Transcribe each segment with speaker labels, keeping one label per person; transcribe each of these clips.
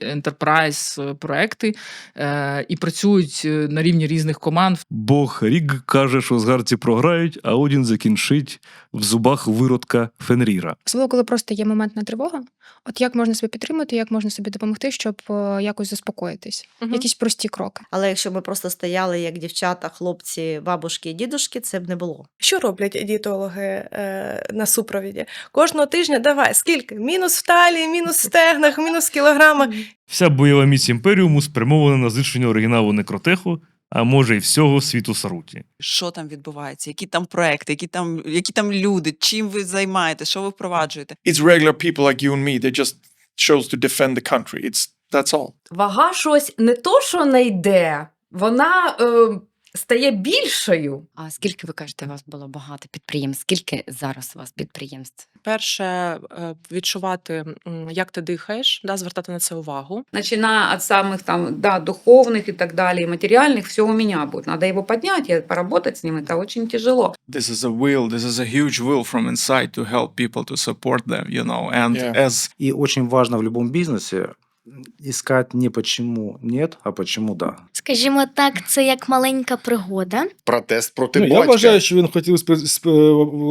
Speaker 1: enterprise проекти е, і працюють е, на рівні різних команд.
Speaker 2: Бог рік каже, що згарці програють, а Одін закінчить в зубах виродка Фенріра.
Speaker 3: Особливо, коли просто є моментна тривога. От як можна себе підтримати, як можна собі допомогти, щоб е, якось заспокоїтись?
Speaker 4: Мгм.
Speaker 3: Якісь прості кроки.
Speaker 5: Але якщо ми просто стояли як дівчата, хлопці, бабушки і дідушки, це б не було.
Speaker 4: Що роблять дієтологи е, на супровіді? Кожного тижня давай скільки? Мінус в талії, мінус в стегнах, мінус в кілограмах.
Speaker 2: Вся бойова міць імперіуму спрямована на знищення оригіналу некротеху, а може й всього світу Саруті.
Speaker 6: Що там відбувається, які там проекти, які там, які там люди, чим ви займаєтеся, що ви впроваджуєте?
Speaker 7: It's regular people like you and me. They just chose to defend the country. It's that's all.
Speaker 8: Вага щось не то, що не йде, вона е, стає більшою.
Speaker 9: А скільки ви кажете, у вас було багато підприємств? Скільки зараз у вас підприємств?
Speaker 10: Перше, е, відчувати, м, як ти дихаєш, да, звертати на це увагу.
Speaker 8: Начиная от самых там, да, духовных и так далее, и материальных, все у меня будет. Надо его поднять и поработать с ним, это очень тяжело.
Speaker 11: this is a will this is a huge will from inside to help people to support them you know and
Speaker 7: Yeah.
Speaker 11: as
Speaker 12: И очень важно в любом бизнесе искать не почему нет, а почему да.
Speaker 13: Скажімо так, це як маленька пригода.
Speaker 14: Протест проти
Speaker 15: Ну, я вважаю, що він хотів,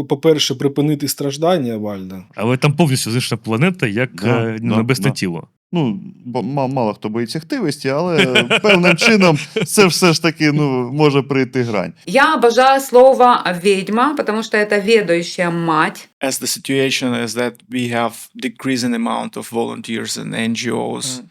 Speaker 15: по-перше, припинити страждання Вальда.
Speaker 2: Але там повністю зійшла планета як
Speaker 14: Да,
Speaker 2: е,
Speaker 14: да,
Speaker 2: небесне
Speaker 14: да.
Speaker 2: тіло.
Speaker 14: Ну, бо ма- мало хто боїться хтивості, але певним чином це все ж таки ну, може прийти грань.
Speaker 8: Я обожаю слово «ведьма», тому що це ведуща мать.
Speaker 11: as the situation is that we have decreasing amount of volunteers and NGOs